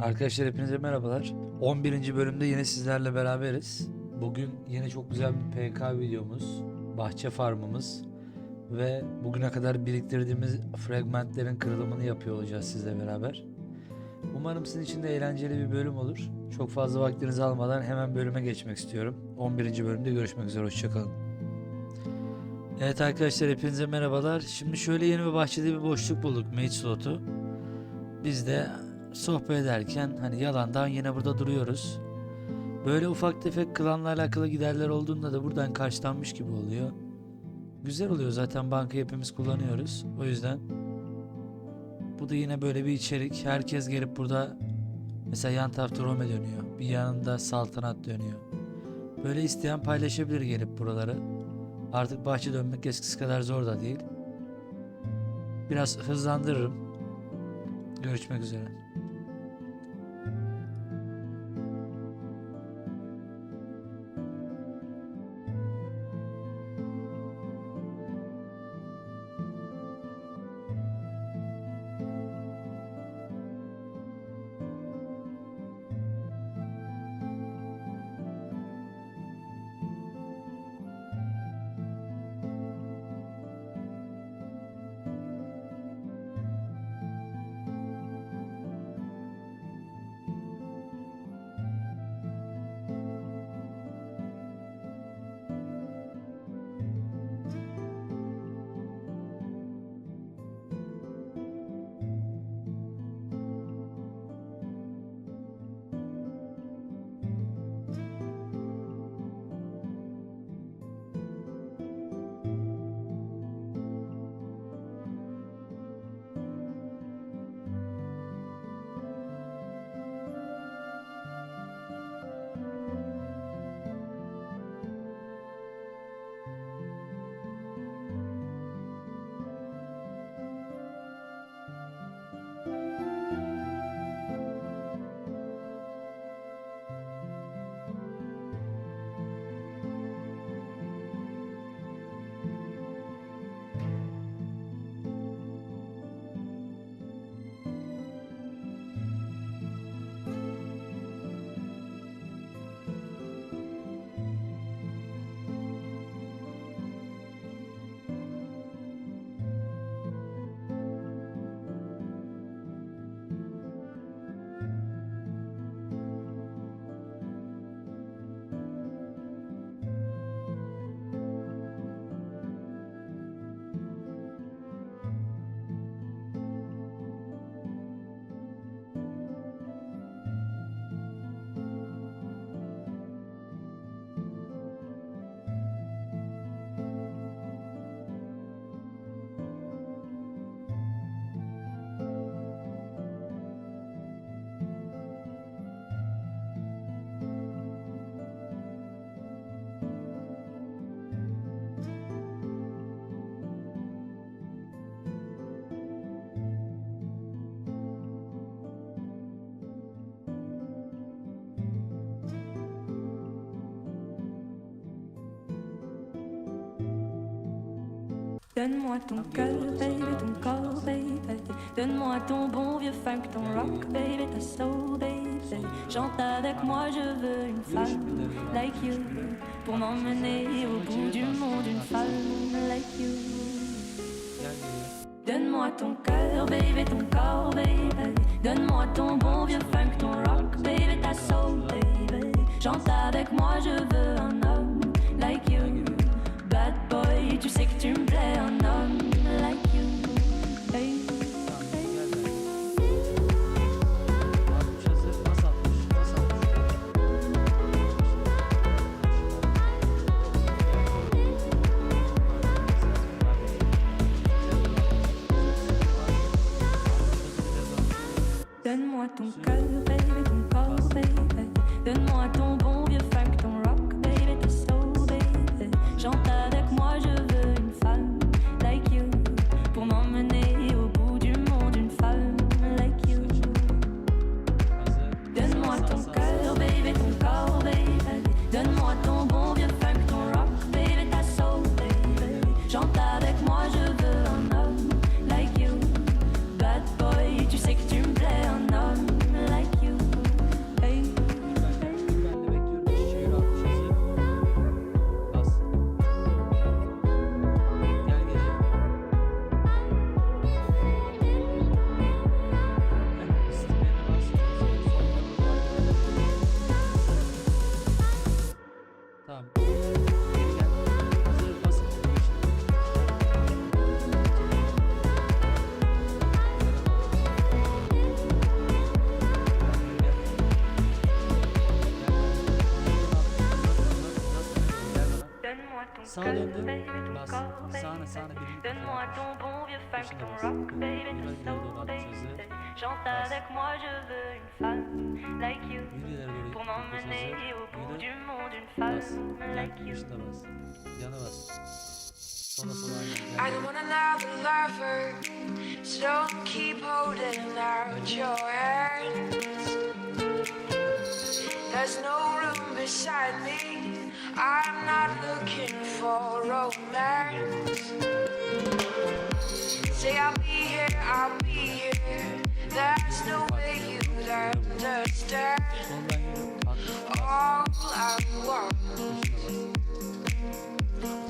Arkadaşlar hepinize merhabalar. 11. bölümde yine sizlerle beraberiz. Bugün yine çok güzel bir PK videomuz, bahçe farmımız ve bugüne kadar biriktirdiğimiz fragmentlerin kırılımını yapıyor olacağız sizle beraber. Umarım sizin için de eğlenceli bir bölüm olur. Çok fazla vaktinizi almadan hemen bölüme geçmek istiyorum. 11. bölümde görüşmek üzere, hoşçakalın. Evet arkadaşlar hepinize merhabalar. Şimdi şöyle yeni bir bahçede bir boşluk bulduk mate slotu. Biz de sohbet ederken hani yalandan yine burada duruyoruz. Böyle ufak tefek klanla alakalı giderler olduğunda da buradan karşılanmış gibi oluyor. Güzel oluyor zaten bankayı hepimiz kullanıyoruz. O yüzden bu da yine böyle bir içerik. Herkes gelip burada mesela yan tarafta Rome dönüyor. Bir yanında saltanat dönüyor. Böyle isteyen paylaşabilir gelip buraları. Artık bahçe dönmek eskisi kadar zor da değil. Biraz hızlandırırım. Görüşmek üzere. Donne-moi ton cœur, baby, ton corps, baby. Donne-moi ton bon vieux funk, ton rock, baby, ta soul, baby. Chante avec moi, je veux une femme like you. Pour m'emmener au bout du monde, une femme like you. Donne-moi ton cœur, baby, ton corps, baby. Donne-moi ton bon vieux funk, ton rock, baby, ta soul, baby. Chante avec moi, je veux un homme like you. Bad boy, tu sais que tu me Donne-moi ton sağa döndü. Bas. Sağına sağına birini Donne-moi ton bon vieux funk, ton rock, baby. Chante avec moi, je veux une femme like you. Pour m'emmener au bout du monde, une femme like you. Yana bas. Sola sola aynı. I don't want another lover, so don't keep holding out your hands. There's no room beside me. I'm not looking for romance. Say I'll be here, I'll be here. There's no way you'd understand. All I want,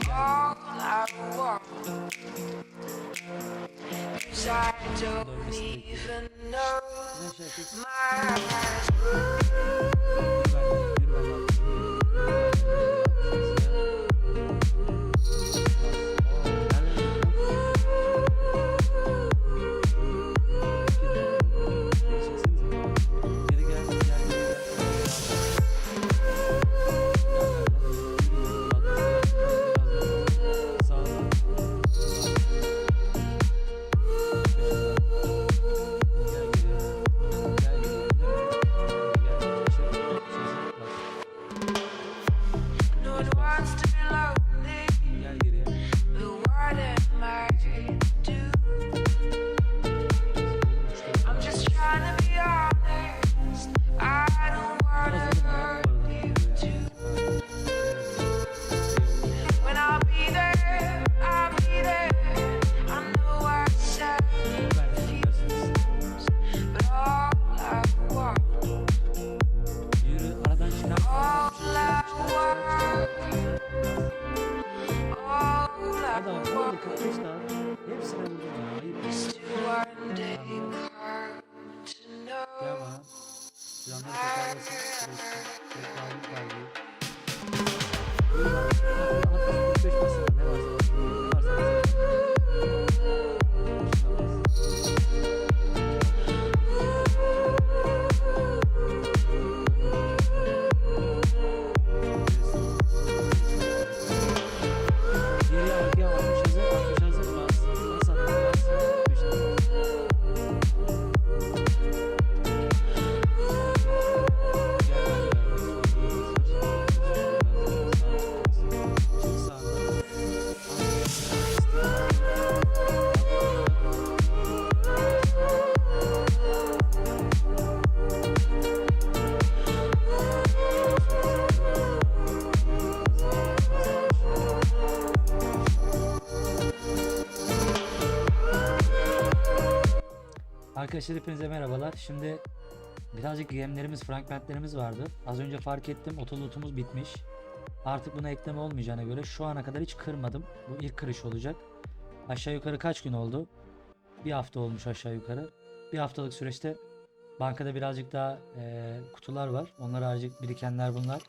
all I want. 'Cause I don't even know. My eyes Arkadaşlar hepinize merhabalar. Şimdi birazcık yemlerimiz, fragmentlerimiz vardı. Az önce fark ettim otolutumuz bitmiş. Artık buna ekleme olmayacağına göre şu ana kadar hiç kırmadım. Bu ilk kırış olacak. Aşağı yukarı kaç gün oldu? Bir hafta olmuş aşağı yukarı. Bir haftalık süreçte bankada birazcık daha eee, kutular var. Onlar haricik birikenler bunlar.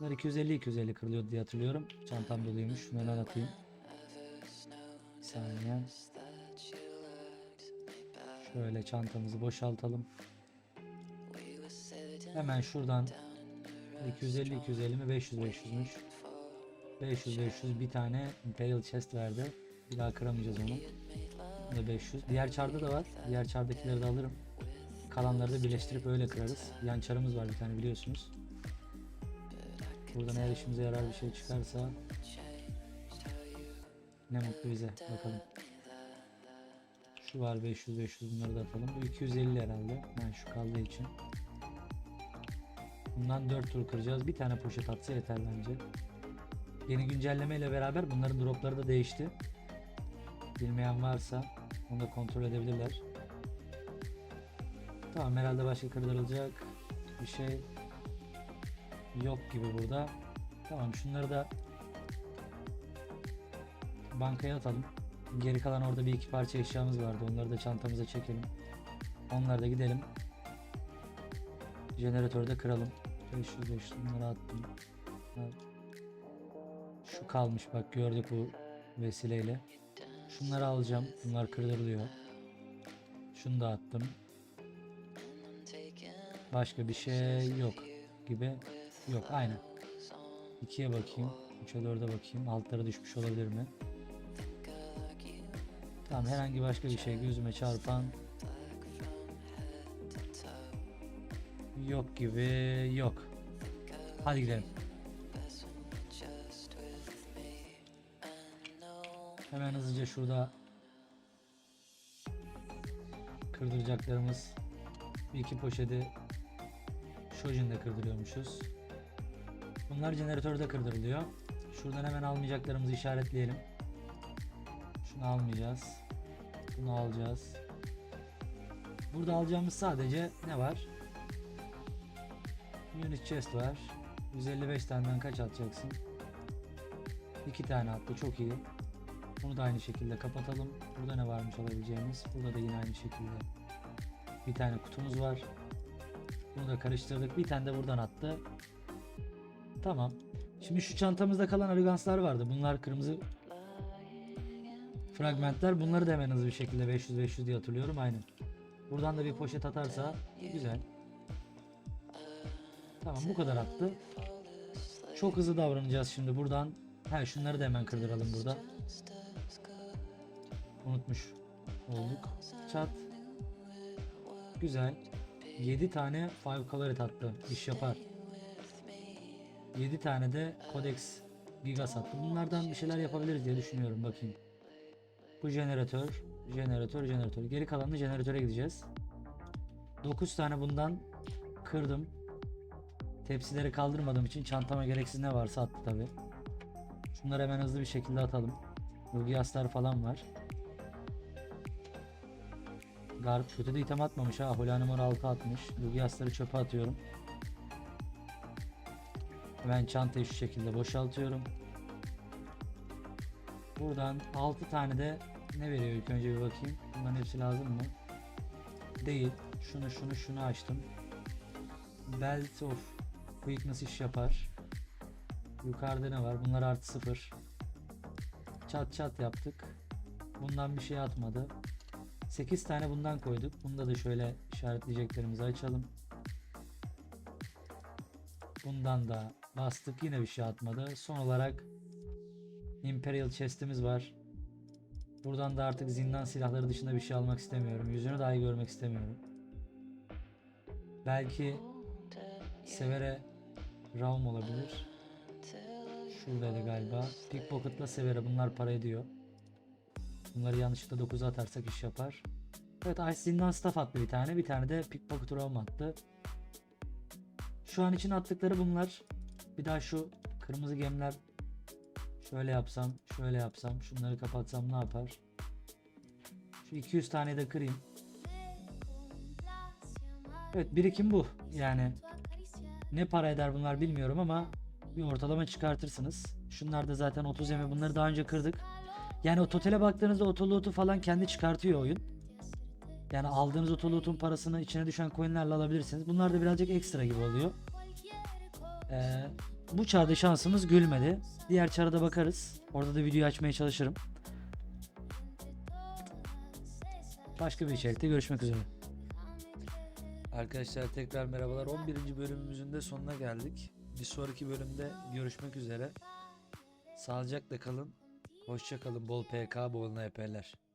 Bunlar 250-250 kırılıyordu diye hatırlıyorum. Çantam doluymuş. Şunu hemen atayım. Bir saniye. Şöyle çantamızı boşaltalım. Hemen şuradan 250 250 mi 500 500'müş. 500 500 bir tane Imperial chest verdi. Bir daha kıramayacağız onu. Ve 500. Diğer çarda da var. Diğer çardakileri de alırım. Kalanları da birleştirip öyle kırarız. Yan çarımız var bir tane biliyorsunuz. Buradan eğer işimize yarar bir şey çıkarsa ne mutlu bize. Bakalım. Şu var 500 500 bunları da atalım. Bu 250 herhalde. Ben şu kaldığı için. Bundan 4 tur kıracağız. Bir tane poşet atsa yeter bence. Yeni güncelleme ile beraber bunların dropları da değişti. Bilmeyen varsa onu da kontrol edebilirler. Tamam herhalde başka kırdırılacak bir şey yok gibi burada. Tamam şunları da bankaya atalım. Geri kalan orada bir iki parça eşyamız vardı. Onları da çantamıza çekelim. Onları da gidelim. Jeneratörü de kıralım. 500 500 bunları attım. Şu kalmış bak gördük bu vesileyle. Şunları alacağım. Bunlar kırdırılıyor. Şunu da attım. Başka bir şey yok gibi. Yok aynı. İkiye bakayım. 3'e 4'e bakayım. Altlara düşmüş olabilir mi? Tamam herhangi başka bir şey gözüme çarpan yok gibi yok. Hadi gidelim. Hemen hızlıca şurada kırdıracaklarımız bir iki poşeti Shojin'de kırdırıyormuşuz. Bunlar jeneratörde kırdırılıyor. Şuradan hemen almayacaklarımızı işaretleyelim. Şunu almayacağız. Bunu alacağız. Burada alacağımız sadece ne var? Unit chest var. 155 taneden kaç atacaksın? 2 tane attı çok iyi. Bunu da aynı şekilde kapatalım. Burada ne varmış alabileceğimiz? Burada da yine aynı şekilde bir tane kutumuz var. Bunu da karıştırdık. Bir tane de buradan attı. Tamam. Şimdi şu çantamızda kalan arroganslar vardı. Bunlar kırmızı fragmentler. Bunları da hemen hızlı bir şekilde 500-500 diye hatırlıyorum. Aynen. Buradan da bir poşet atarsa güzel. Tamam bu kadar attı. Çok hızlı davranacağız şimdi buradan. Ha şunları da hemen kırdıralım burada. Unutmuş olduk. Çat. Güzel. 7 tane five colored attı. İş yapar. 7 tane de Codex Gigas attı. Bunlardan bir şeyler yapabiliriz diye düşünüyorum. Bakayım. Bu jeneratör, jeneratör, jeneratör. Geri kalanını jeneratöre gideceğiz. 9 tane bundan kırdım. Tepsileri kaldırmadığım için çantama gereksiz ne varsa attı tabi. Şunları hemen hızlı bir şekilde atalım. Rugiaslar falan var. Garp kötü de item atmamış ha. Hola numara 6 atmış. Rugiasları çöpe atıyorum. Ben çantayı şu şekilde boşaltıyorum. Buradan 6 tane de ne veriyor ilk önce bir bakayım. Bunların hepsi lazım mı? Değil. Şunu şunu şunu açtım. Belt of Quickness iş yapar. Yukarıda ne var? Bunlar artı sıfır. Çat çat yaptık. Bundan bir şey atmadı. 8 tane bundan koyduk. Bunda da şöyle işaretleyeceklerimizi açalım. Bundan da bastık. Yine bir şey atmadı. Son olarak Imperial chest'imiz var. Buradan da artık zindan silahları dışında bir şey almak istemiyorum. Yüzünü dahi görmek istemiyorum. Belki Severe Raum olabilir. Şuradaydı galiba. Pickpocket'la Severe bunlar para ediyor. Bunları yanlışlıkla 9'a atarsak iş yapar. Evet Ice Zindan Staff attı bir tane. Bir tane de Pickpocket Raum attı. Şu an için attıkları bunlar. Bir daha şu kırmızı gemiler şöyle yapsam, şöyle yapsam, şunları kapatsam ne yapar? Şu 200 tane de kırayım. Evet birikim bu. Yani ne para eder bunlar bilmiyorum ama bir ortalama çıkartırsınız. Şunlar da zaten 30 emi bunları daha önce kırdık. Yani o totale baktığınızda otoloot'u falan kendi çıkartıyor oyun. Yani aldığınız otoloot'un parasını içine düşen coinlerle alabilirsiniz. Bunlar da birazcık ekstra gibi oluyor. Ee, bu çarda şansımız gülmedi. Diğer çara bakarız. Orada da videoyu açmaya çalışırım. Başka bir içerikte görüşmek üzere. Arkadaşlar tekrar merhabalar. 11. bölümümüzün de sonuna geldik. Bir sonraki bölümde görüşmek üzere. Sağlıcakla kalın. Hoşça kalın. Bol PK, bol NP'ler.